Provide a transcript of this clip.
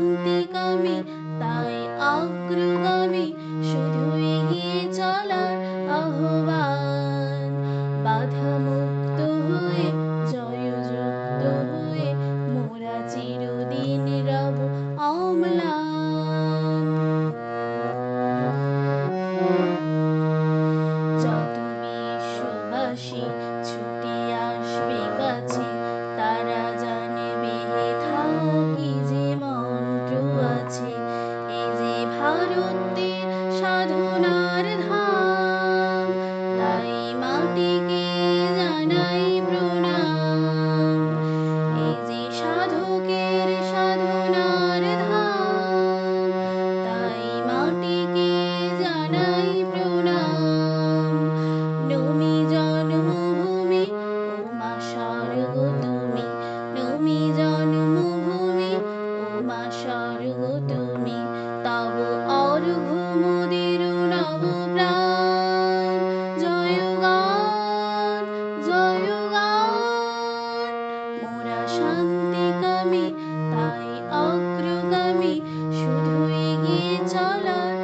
শান্তিকামী, তাই অগ্রগামী, শুধু এগিয়ে চলার আহ্বান। বাধামুক্ত হয়ে, জয়যুক্ত হয়ে, মোরা চিরদিন রব অম্লান। olhar.